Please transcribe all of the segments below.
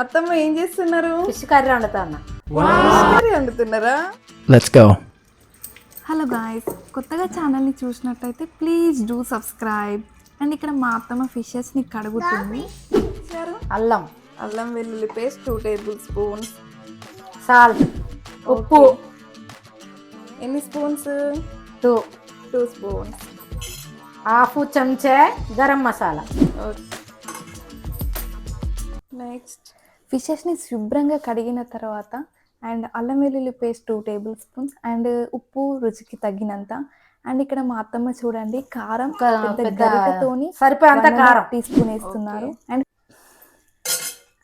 అత్తమ్మ ఏం చేస్తున్నారు? ఫిష్ కర్రీ వండుతా అన్న. కర్రీ వండుతున్నారా? Let's go. హలో గాయస్ కొత్తగా ఛానల్ని చూసినట్టయితే ప్లీజ్ డూ సబ్స్క్రైబ్ అండ్ ఇక్కడ మా అత్తమ్మ ఫిషెస్ని కడుగుతుంది. అల్లం. అల్లం వెల్లుల్లి paste two table spoons salt ఉప్పు. ఎన్ని spoons? Two two spoons. Half చెంచా గరం మసాలా. ఓకే నెక్స్ట్ ఫిషెస్ని శుభ్రంగా కడిగిన తర్వాత అండ్ అల్లం వెల్లుల్లి paste two table spoons and ఉప్పు రుచికి తగినంత. అండ్ ఇక్కడ మా అత్తమ్మ చూడండి కారం గరిటెతోని సరిపోయేంత కారం. టీ స్పూన్ వేస్తున్నారు. అండ్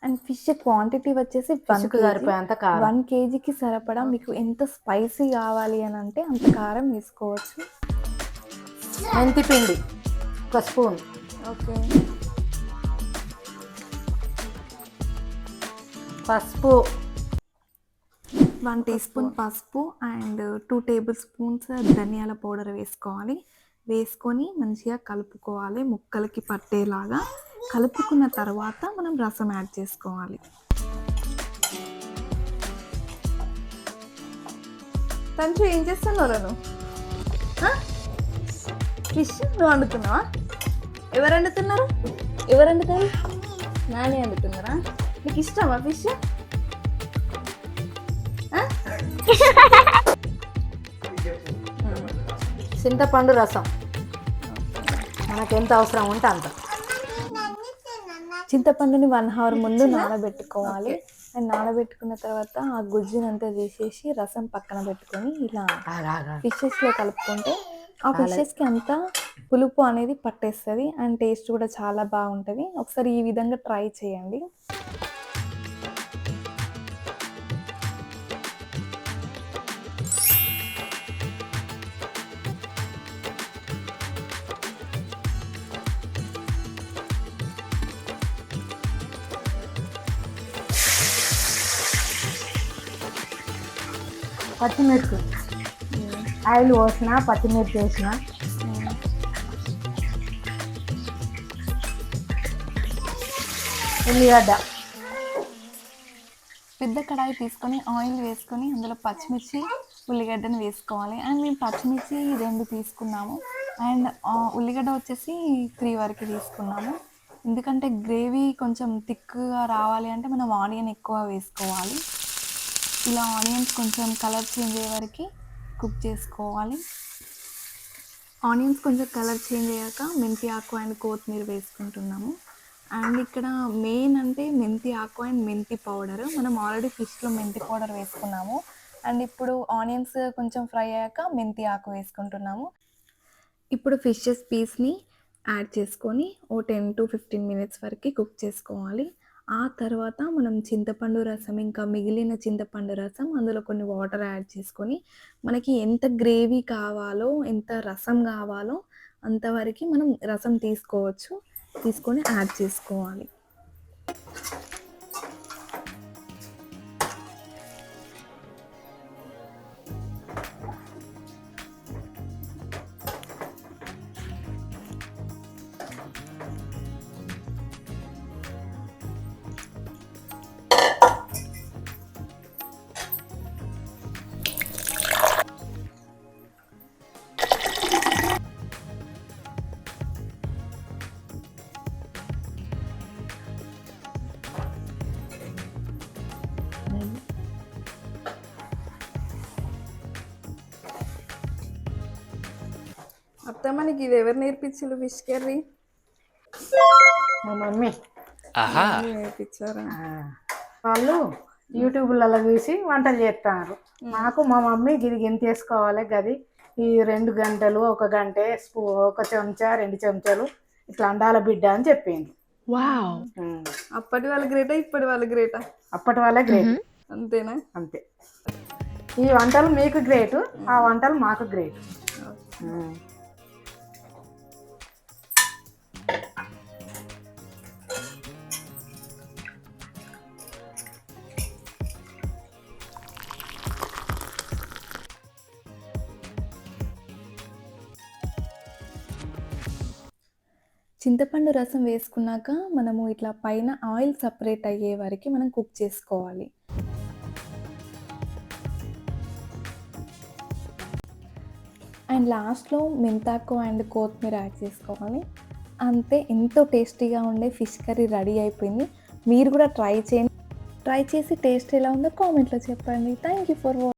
అండ్ ఫిష్ క్వాంటిటీ వచ్చేసి. వన్ కేజీకి సరిపడా మీకు ఎంత స్పైసీ కావాలి అని అంటే అంత కారం వేసుకోవచ్చు. మెంతి పిండి ఒక స్పూన్. ఓకే. పసుపు. వన్ టీ స్పూన్ పసుపు అండ్ టూ టేబుల్ స్పూన్స్ ధనియాల పౌడర్ వేసుకోవాలి. వేసుకొని మంచిగా కలుపుకోవాలి ముక్కలకి పట్టేలాగా. కలుపుకున్న తర్వాత మనం రసం యాడ్ చేసుకోవాలి. తంచు ఏం చేస్తున్నారా నువ్వు ఫిష్ నువ్వు వండుతున్నావా? ఎవరు వండుతున్నారు? ఎవరు వండుతారు? నాని వండుతున్నారా? నీకు ఇష్టమా ఫిష్? చింతపండు రసం. మనకు ఎంత అవసరం ఉంటే అంత. చింతపండుని వన్ అవర్ ముందు నానబెట్టుకోవాలి. అండ్ నానబెట్టుకున్న తర్వాత ఆ గుజ్జునంతా తీసేసి రసం పక్కన పెట్టుకొని ఇలా. ఫిషెస్లో కలుపుకుంటే ఆ ఫిషెస్కి అంతా పులుపు అనేది పట్టేస్తుంది. అండ్ టేస్ట్ కూడా చాలా బాగుంటుంది. ఒకసారి ఈ విధంగా ట్రై చేయండి. పచ్చిమిర్చి. ఆయిల్ పోసిన పచ్చిమిర్చి వేసిన. ఉల్లిగడ్డ. పెద్ద కడాయి తీసుకొని ఆయిల్ వేసుకొని అందులో పచ్చిమిర్చి ఉల్లిగడ్డను వేసుకోవాలి. అండ్ మేము పచ్చిమిర్చి రెండు తీసుకున్నాము. అండ్ ఉల్లిగడ్డ వచ్చేసి త్రీ వరకు తీసుకున్నాము. ఎందుకంటే గ్రేవీ కొంచెం థిక్గా రావాలి అంటే మనం ఆనియన్ ఎక్కువ వేసుకోవాలి. ఇలా ఆనియన్స్ కొంచెం కలర్ చేంజ్ అయ్యే వరకు కుక్ చేసుకోవాలి. ఆనియన్స్ కొంచెం కలర్ చేంజ్ అయ్యాక మెంతి ఆకు అండ్ కొత్తిమీర వేసుకుంటున్నాము. అండ్ ఇక్కడ మెయిన్ అంటే మెంతి ఆకు అండ్ మెంతి పౌడర్. మనం ఆల్రెడీ ఫిష్లో మెంతి పౌడర్ వేసుకున్నాము. అండ్ ఇప్పుడు ఆనియన్స్ కొంచెం ఫ్రై అయ్యాక మెంతి ఆకు వేసుకుంటున్నాము. ఇప్పుడు ఫిషెస్ పీస్ని యాడ్ చేసుకొని ఓ టెన్ టు ఫిఫ్టీన్ మినిట్స్ వరకు కుక్ చేసుకోవాలి. ఆ తర్వాత మనం చింతపండు రసం ఇంకా మిగిలిన చింతపండు రసం అందులో కొన్ని వాటర్ యాడ్ చేసుకొని మనకి ఎంత గ్రేవీ కావాలో ఎంత రసం కావాలో అంతవరకు మనం రసం తీసుకోవచ్చు తీసుకొని యాడ్ చేసుకోవాలి. అత్తమ్మ నీకు ఇది ఎవరు నేర్పించారు? Fish curry? మా మమ్మీ. నేర్పించారా? ఆ, వాళ్ళు యూట్యూబ్లలో చూసి వంటలు చేస్తున్నారు నాకు మా మమ్మీ గిది గింత వేసుకోవాలి గది? ఈ రెండు గంటలు ఒక గంట స్పూ ఒక చెంచా రెండు చెంచాలు ఇట్లా అండాల బిడ్డ అని చెప్పింది. ఉమ్. అప్పటి వాళ్ళ గ్రేటా ఇప్పటి వాళ్ళ గ్రేటా? అప్పటి వాళ్ళే గ్రేట్. అంతేనా? అంతే. ఈ వంటలు మీకు గ్రేట్ ఆ వంటలు మాకు గ్రేట్. చింతపండు రసం వేసుకున్నాక మనము ఇట్లా పైన ఆయిల్ సపరేట్ అయ్యే వరకు మనం కుక్ చేసుకోవాలి. అండ్ లాస్ట్లో మెంతాకు అండ్ కొత్తిమీర యాడ్ చేసుకోవాలి. అంతే ఎంతో టేస్టీగా ఉండే ఫిష్ కర్రీ రెడీ అయిపోయింది. మీరు కూడా ట్రై చేయండి. ట్రై చేసి టేస్ట్ ఎలా ఉందో కామెంట్లో చెప్పండి. Thank you for